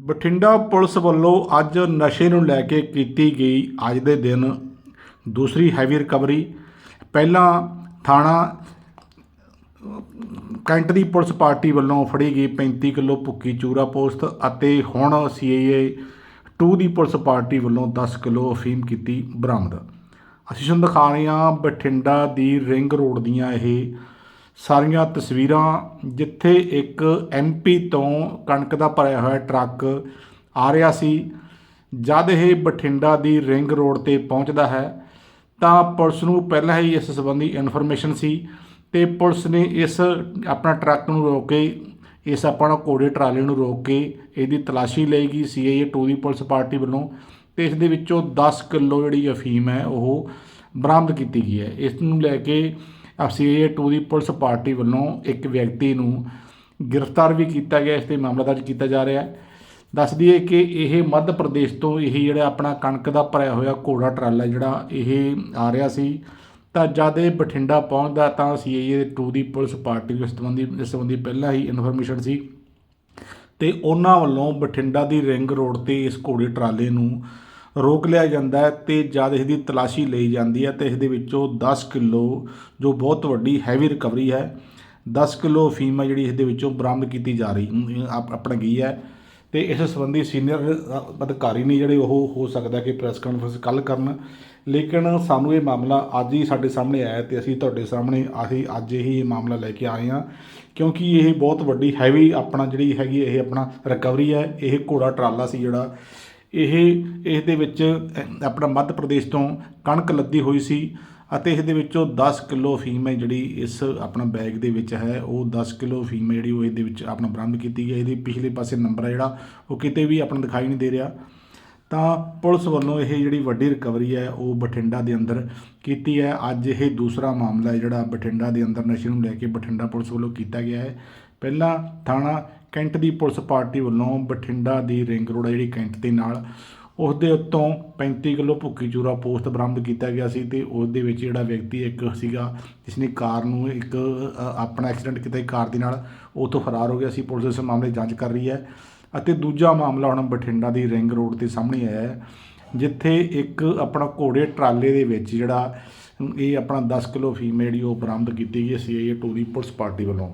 Bathinda police ਵੱਲੋਂ ਅੱਜ ਨਸ਼ੇ ਨੂੰ ਲੈ ਕੇ ਕੀਤੀ ਗਈ ਅੱਜ ਦੇ ਦਿਨ। ਦੂਸਰੀ ਹੈਵੀ ਰਿਕਵਰੀ। ਪਹਿਲਾਂ ਥਾਣਾ, ਕੈਂਟ ਦੀ ਪੁਲਿਸ ਪਾਰਟੀ ਵੱਲੋਂ ਫੜੀ ਗਈ 35 ਕਿਲੋ ਭੁੱਕੀ ਚੂਰਾ ਪੋਸਟ ਅਤੇ ਹੁਣ ਸੀਏਏ 2 ਦੀ ਪੁਲਿਸ ਪਾਰਟੀ ਵੱਲੋਂ 10 ਕਿਲੋ ਅਫੀਮ ਕੀਤੀ ਬਰਾਮਦ। ਅਸੀਂ ਤੁਹਾਨੂੰ ਦਿਖਾ ਰਹੇ ਹਾਂ ਬਠਿੰਡਾ ਦੀ ਰਿੰਗ ਰੋਡ ਦੀਆਂ ਇਹ ਸਾਰੀਆਂ ਤਸਵੀਰਾਂ ਜਿੱਥੇ ਇੱਕ ਐਮਪੀ ਤੋਂ ਕਣਕ ਦਾ ਭਰਿਆ ਹੋਇਆ ਟਰੱਕ ਆ ਰਿਹਾ ਸੀ, ਜਦ ਇਹ ਬਠਿੰਡਾ ਦੀ ਰਿੰਗ ਰੋਡ ਤੇ ਪਹੁੰਚਦਾ ਹੈ, ਤਾਂ ਪੁਲਿਸ ਨੂੰ ਪਹਿਲਾਂ ਹੀ ਇਸ ਸੰਬੰਧੀ ਇਨਫੋਰਮੇਸ਼ਨ ਸੀ ਤੇ ਪੁਲਿਸ ਨੇ ਇਸ ਆਪਣਾ ਟਰੱਕ ਨੂੰ ਰੋਕ ਕੇ, ਇਸ ਆਪਣਾ ਘੋੜੇ ਟਰਾਲੇ ਨੂੰ ਰੋਕ ਕੇ ਇਹਦੀ ਤਲਾਸ਼ੀ ਲਈ ਗਈ ਸੀਆਈਏ 2 ਦੀ ਪੁਲਿਸ ਪਾਰਟੀ ਵੱਲੋਂ ਤੇ ਇਸ ਦੇ ਵਿੱਚੋਂ 10 ਕਿਲੋ ਜਿਹੜੀ ਅਫੀਮ ਹੈ ਉਹ ਬਰਾਮਦ ਕੀਤੀ ਗਈ ਹੈ। ਇਸ ਨੂੰ ਲੈ ਕੇ ਸੀਆਈਏ 2 ਦੀ ਪੁਲਿਸ ਪਾਰਟੀ ਵੱਲੋਂ ਇੱਕ ਵਿਅਕਤੀ ਨੂੰ ਗ੍ਰਿਫਤਾਰ ਵੀ ਕੀਤਾ ਗਿਆ, ਇਸ ਤੇ ਮਾਮਲਾ ਦਰਜ ਕੀਤਾ ਜਾ ਰਿਹਾ ਹੈ। ਦੱਸ ਦਈਏ ਕਿ ਇਹ ਮੱਧ ਪ੍ਰਦੇਸ਼ ਤੋਂ ਇਹ ਜਿਹੜਾ ਆਪਣਾ ਕਣਕ ਦਾ ਭਰਿਆ ਹੋਇਆ ਘੋੜਾ ਟਰਾਲਾ ਜਿਹੜਾ ਇਹ ਆ ਰਿਹਾ ਸੀ, ਤਾਂ ਜਦ ਇਹ ਬਠਿੰਡਾ ਪਹੁੰਚਦਾ ਤਾਂ ਸੀਆਈਏ 2 ਦੀ ਪੁਲਿਸ ਪਾਰਟੀ ਨੂੰ ਇਸ ਸੰਬੰਧੀ ਇਸ ਸੰਬੰਧੀ ਪਹਿਲਾਂ ਹੀ ਇਨਫੋਰਮੇਸ਼ਨ ਸੀ ਤੇ ਉਹਨਾਂ ਵੱਲੋਂ ਬਠਿੰਡਾ ਦੀ ਰਿੰਗ ਰੋਡ ਤੇ ਇਸ ਘੋੜੇ ਟਰਾਲੇ ਨੂੰ ਰੋਕ ਲਿਆ ਜਾਂਦਾ ਹੈ ਤੇ ਜਦ ਇਸ ਦੀ ਤਲਾਸ਼ੀ ਲਈ ਜਾਂਦੀ ਹੈ ਤੇ ਇਸ ਦੇ ਵਿੱਚੋਂ 10 ਕਿਲੋ ਜੋ ਬਹੁਤ ਵੱਡੀ ਹੈਵੀ ਰਿਕਵਰੀ ਹੈ 10 ਕਿਲੋ ਅਫੀਮ ਹੈ ਜਿਹੜੀ ਇਸ ਦੇ ਵਿੱਚੋਂ ਬਰਾਮਦ ਕੀਤੀ ਜਾ ਰਹੀ ਅਮ, ਗਈ ਹੈ। ਤੇ ਇਸ ਸੰਬੰਧੀ ਸੀਨੀਅਰ ਅਧਿਕਾਰੀ ਨੇ ਜਿਹੜੇ ਉਹ ਹੋ ਸਕਦਾ ਕਿ ਪ੍ਰੈਸ ਕਾਨਫਰੰਸ ਕੱਲ ਕਰਨ ਲੇਕਿਨ ਸਾਨੂੰ ਇਹ ਮਾਮਲਾ ਅੱਜ ਹੀ ਸਾਡੇ ਸਾਹਮਣੇ ਆਇਆ ਤੇ ਅਸੀਂ ਤੁਹਾਡੇ ਸਾਹਮਣੇ ਅਸੀਂ ਅੱਜ ਹੀ ਇਹ ਮਾਮਲਾ ਲੈ ਕੇ ਆਏ ਹਾਂ ਕਿਉਂਕਿ ਇਹ ਬਹੁਤ ਵੱਡੀ ਹੈਵੀ ਆਪਣਾ ਜਿਹੜੀ ਹੈਗੀ ਇਹ ਆਪਣਾ ਰਿਕਵਰੀ ਹੈ ਇਹ ਘੋੜਾ ਟਰਾਲਾ ਸੀ ਜਿਹੜਾ ਇਹ, ਇਸ ਦੇ ਵਿੱਚ ਆਪਣਾ ਮੱਧ ਪ੍ਰਦੇਸ਼ ਤੋਂ ਕਣਕ ਲੱਦੀ ਹੋਈ ਸੀ ਅਤੇ ਇਸ ਦੇ ਵਿੱਚੋਂ 10 ਕਿਲੋ ਫੀਮ ਹੈ ਜਿਹੜੀ ਇਸ ਆਪਣਾ ਬੈਗ ਦੇ ਵਿੱਚ ਹੈ। ਉਹ 10 ਕਿਲੋ ਫੀਮ ਹੈ ਜਿਹੜੀ ਉਹ ਇਹਦੇ ਵਿੱਚ ਆਪਣਾ ਬਰਾਮਦ ਕੀਤੀ ਗਈ ਹੈ। ਇਹਦੇ ਪਿਛਲੇ ਪਾਸੇ ਨੰਬਰ ਹੈ ਜਿਹੜਾ, ਉਹ ਕਿਤੇ ਵੀ ਆਪਣਾ ਦਿਖਾਈ ਨਹੀਂ ਦੇ ਰਿਹਾ। ਤਾਂ ਪੁਲਿਸ ਵੱਲੋਂ ਇਹ ਜਿਹੜੀ ਵੱਡੀ ਰਿਕਵਰੀ ਹੈ, ਉਹ ਬਠਿੰਡਾ ਦੇ ਅੰਦਰ ਕੀਤੀ ਹੈ। ਅੱਜ ਇਹ ਦੂਸਰਾ ਮਾਮਲਾ ਹੈ ਜਿਹੜਾ ਬਠਿੰਡਾ ਦੇ ਅੰਦਰ ਨਸ਼ੇ ਨੂੰ ਲੈ ਕੇ ਬਠਿੰਡਾ ਪੁਲਿਸ ਵੱਲੋਂ ਕੀਤਾ ਗਿਆ ਹੈ। ਪਹਿਲਾਂ ਥਾਣਾ ਕੈਂਟ ਦੀ ਪੁਲਿਸ ਪਾਰਟੀ ਵੱਲੋਂ ਬਠਿੰਡਾ ਦੀ ਰਿੰਗ ਰੋਡ ਹੈ ਜਿਹੜੀ ਕੈਂਟ ਦੇ ਨਾਲ ਉਸ ਦੇ ਉੱਤੋਂ 35 ਕਿਲੋ ਭੁੱਕੀ ਚੂਰਾ ਪੋਸਟ ਬਰਾਮਦ ਕੀਤਾ ਗਿਆ ਸੀ ਤੇ ਉਸ ਦੇ ਵਿੱਚ ਜਿਹੜਾ ਵਿਅਕਤੀ ਇੱਕ ਸੀਗਾ ਜਿਸ ਨੇ ਕਾਰ ਨੂੰ ਇੱਕ ਆਪਣਾ ਐਕਸੀਡੈਂਟ ਕੀਤਾ ਕਾਰ ਦੇ ਨਾਲ, ਉਹ ਫਰਾਰ ਹੋ ਗਿਆ ਸੀ, ਪੁਲਿਸ ਇਸ ਮਾਮਲੇ ਦੀ ਜਾਂਚ ਕਰ ਰਹੀ ਹੈ ਅਤੇ ਦੂਜਾ ਮਾਮਲਾ ਹੁਣ ਬਠਿੰਡਾ ਦੀ ਰਿੰਗ ਰੋਡ ਤੇ ਸਾਹਮਣੇ ਆਇਆ ਹੈ, ਜਿੱਥੇ ਇੱਕ ਆਪਣਾ ਘੋੜੇ ਟਰਾਲੇ ਦੇ ਵਿੱਚ ਜਿਹੜਾ, ਇਹ ਆਪਣਾ 10 ਕਿਲੋ ਫੀਮ ਜਿਹੜੀ ਉਹ ਬਰਾਮਦ ਕੀਤੀ ਗਈ ਸੀ ਇਹ 2 ਦੀ ਪੁਲਿਸ ਪਾਰਟੀ ਵੱਲੋਂ।